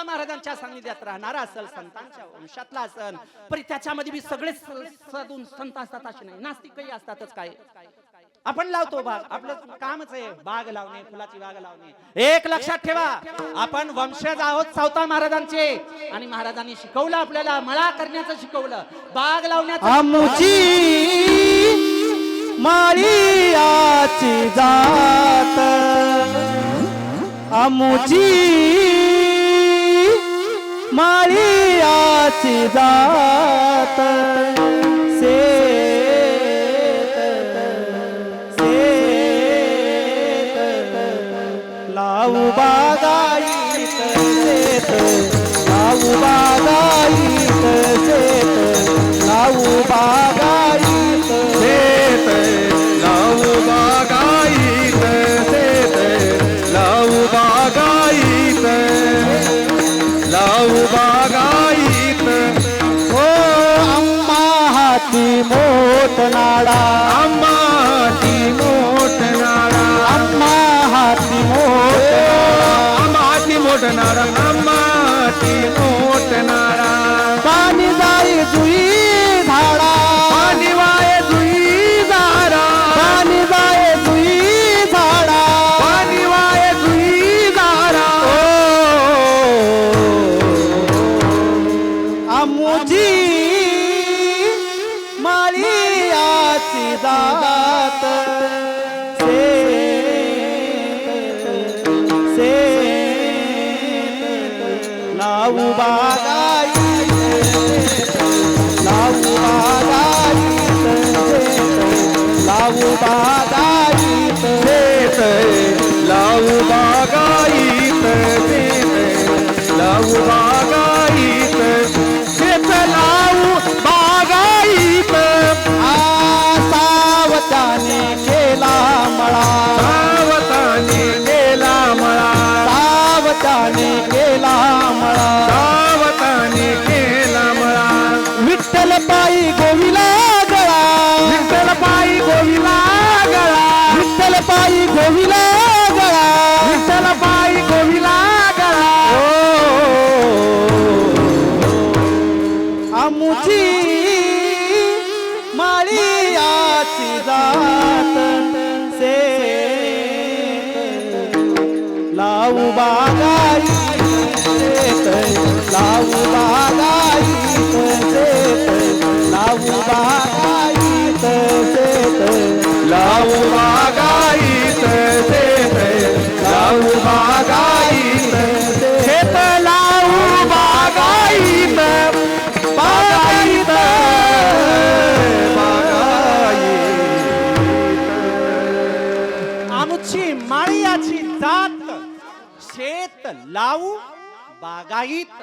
तुका महाराजांच्या सानिध्यात राहणारा असल संतांच्या वंशातला असल पण त्याच्यामध्ये बी सगळे स- सदून संत असतात असे नाही. नास्तिकही असतातच काय. आपण लावतो बाग आपलं कामच आहे बाग लावणे फुलाची बाग लावणे. एक लक्षात ठेवा आपण वंशज आहोत सावता महाराजांचे. आणि महाराजांनी शिकवलं आपल्याला मळा करण्याचं शिकवलं बाग लावण्याची आमुची जात. अमुची माळियाची जात शेत लाऊ बागाईत शेत मोठ नाडा. आंबा ती मोठ नाळा अम्मा हाती मोठ आंबा ती मोठ नाळा आंबा ती मोठ नाळा पाणी जाई जुई झाडा. पाणी वाय जुई दारा पाणी जाई जुई झाडा. पाणी वाय जुई दारा आमुजी माळियाची से लावू बागाई. लावू बागाई. लावू बागाई. पायी गोविला गळा. विठ्ठल पायी गोविला गळा. विठ्ठल पायी गोविला गळा. विठ्ठल पायी गोविला गळा. आमुची जात से बागाई आमुची माळियाची जात शेत लावू बागायत